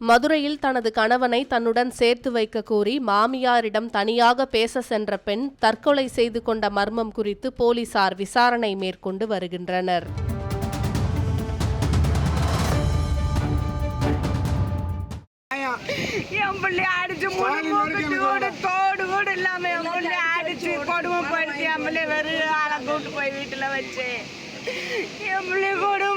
மதுரையில் தனது கணவனை தன்னுடன் சேர்த்து வைக்க கோரி மாமியாரிடம் தனியாக பேச சென்ற பெண் தற்கொலை செய்து கொண்ட மர்மம் குறித்து போலீசார் விசாரணை மேற்கொண்டு வருகின்றனர். என் பிள்ளைய அடிச்சு முழு மூக்குத்தி கூட தோடு கூட இல்லாம என் பிள்ளைய அடிச்சு கொடுமைப்படுத்தி என் பிள்ளைய வெறும் ஆளை கூட்டு போய் வீட்டுல வச்சு. என் பிள்ளைய கொடுமைப்படுத்தி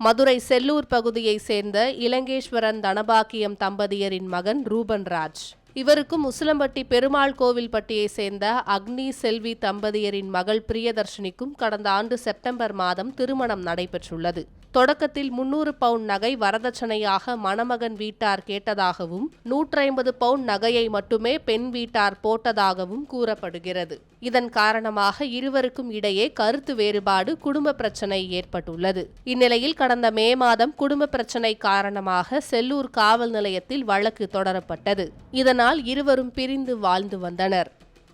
மதுரை செல்லூர் பகுதியைச் சேர்ந்த இலங்கேஸ்வரன் தனபாக்கியம் தம்பதியரின் மகன் ரூபன் ராஜ் இவருக்கும் உசிலம்பட்டி பெருமாள் கோவில்பட்டியைச் சேர்ந்த அக்னி செல்வி தம்பதியரின் மகள் பிரியதர்ஷினிக்கும் கடந்த ஆண்டு செப்டம்பர் மாதம் திருமணம் நடைபெற்றுள்ளது. தொடக்கத்தில் முன்னூறு பவுண்ட் நகை வரதட்சணையாக மணமகன் வீட்டார் கேட்டதாகவும் நூற்றைம்பது பவுண்ட் நகையை மட்டுமே பெண் வீட்டார் போட்டதாகவும் கூறப்படுகிறது. இதன் காரணமாக இருவருக்கும் இடையே கருத்து வேறுபாடு குடும்ப பிரச்சனை ஏற்பட்டுள்ளது. இந்நிலையில் கடந்த மே மாதம் குடும்ப பிரச்சனை காரணமாக செல்லூர் காவல் நிலையத்தில் வழக்கு தொடரப்பட்டது. இதனால் இருவரும் பிரிந்து வாழ்ந்து வந்தனர்.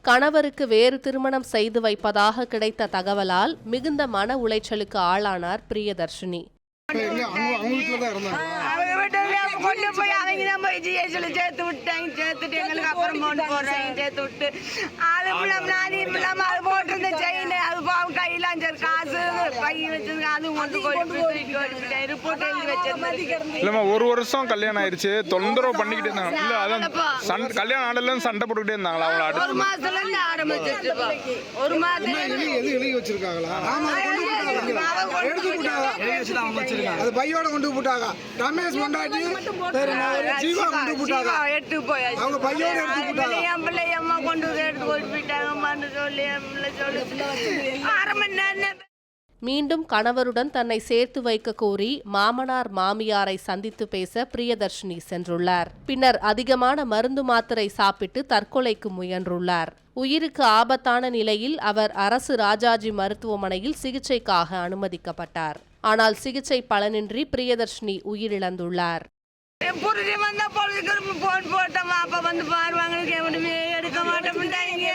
கணவருக்கு வேறு திருமணம் செய்து வைப்பதாக கிடைத்த தகவலால் மிகுந்த மன உளைச்சலுக்கு ஆளானார் பிரியதர்ஷினி. கொண்டு போய் அவங்க தான் போய் ஜிஎஸ்ல சேர்த்து விட்டாங்க. சேர்த்துட்டு எங்களுக்கு அப்புறம் போட்டு போடுறாங்க. சேர்த்து விட்டு அது இல்லாம நாதியும் இல்லாம அது போட்டிருந்த செயின் அது பாவம் கையில அஞ்சு காசு பை வச்சிருக்க அதுவும் கொண்டு போய் இல்லம்மா ஒரு வருஷம் கல்யாணம் ஆயிடுச்சு தொந்தரவு பண்ணிக்கிட்டே இருந்தாங்க. இல்ல அதான் சண்டை கல்யாணம் ஆடல சண்டை போட்டுக்கிட்டே இருந்தாங்களா அவங்கள அடுத்து? ஒரு மாசத்துல இருந்து ஆரம்பிச்சிருப்பா ஒரு மாசத்துல எழுதி எது எழுதி வச்சிருக்காங்களா? ஆமா எடுத்து போட்டாங்க அது பையோட கொண்டு போட்டாங்க. ரமேஷ் பொண்டாட்டி ஜீவா கொண்டு போட்டாங்க. ஜீவா எடுத்து போயாச்சு. அவங்க பையோட எடுத்து போட்டாங்க. என் பிள்ளை அம்மா கொண்டு வந்து எடுத்து போட்டு போயிட்டாங்கம்மான்னு சொல்லி சொல்லி அரை மணி நேரம் மீண்டும் கணவருடன் தன்னை சேர்த்து வைக்க கோரி மாமனார் மாமியாரை சந்தித்து பேச பிரியதர்ஷினி சென்றுள்ளார். பின்னர் அதிகமான மருந்து மாத்திரை சாப்பிட்டு தற்கொலைக்கு முயன்றுள்ளார். உயிருக்கு ஆபத்தான நிலையில் அவர் அரசு ராஜாஜி மருத்துவமனையில் சிகிச்சைக்காக அனுமதிக்கப்பட்டார். ஆனால் சிகிச்சை பலனின்றி பிரியதர்ஷினி உயிரிழந்துள்ளார். வந்தா பொழுதுக்கு போன் போட்டோமா. அப்ப வந்து எவனுமே எடுக்க மாட்டோம்ட்டாங்க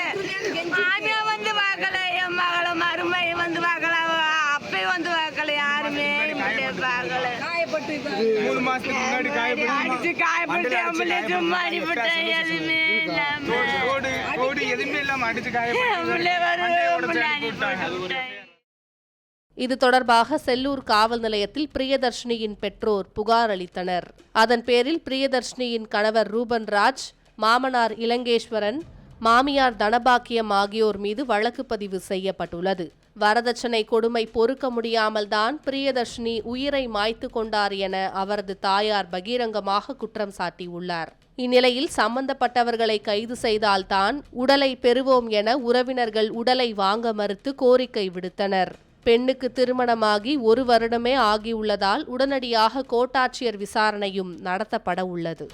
வந்து பார்க்கல. என் மகளை மருமையை வந்து அவ அப்பே வந்து பார்க்கல யாருமே என்கிட்ட பார்க்கல மூணு மாசத்துக்கு முன்னாடி காயப்பட்டு அடிச்சு காயப்பட்டு சும்மா எதுவுமே இல்லாம. கோடு கோடு எதுவுமே இல்லாம அடிச்சு காயப்பட்டு இது தொடர்பாக செல்லூர் காவல் நிலையத்தில் பிரியதர்ஷினியின் பெற்றோர் புகார் அளித்தனர். அதன் பேரில் பிரியதர்ஷினியின் கணவர் ரூபன் ராஜ் மாமனார் இலங்கேஸ்வரன் மாமியார் தனபாக்கியம் ஆகியோர் மீது வழக்கு பதிவு செய்யப்பட்டுள்ளது. வரதட்சணை கொடுமை பொறுக்க முடியாமல் தான் பிரியதர்ஷினி உயிரை மாய்த்து கொண்டார் என அவரது தாயார் பகிரங்கமாக குற்றம் சாட்டியுள்ளார். இந்நிலையில் சம்பந்தப்பட்டவர்களை கைது செய்தால்தான் உடலை பெறுவோம் என உறவினர்கள் உடலை வாங்க மறுத்து கோரிக்கை விடுத்தனர். பெண்ணுக்கு திருமணமாகி ஒரு வருடமே ஆகியுள்ளதால் உடனடியாக கோட்டாட்சியர் விசாரணையும் நடத்தப்பட உள்ளது.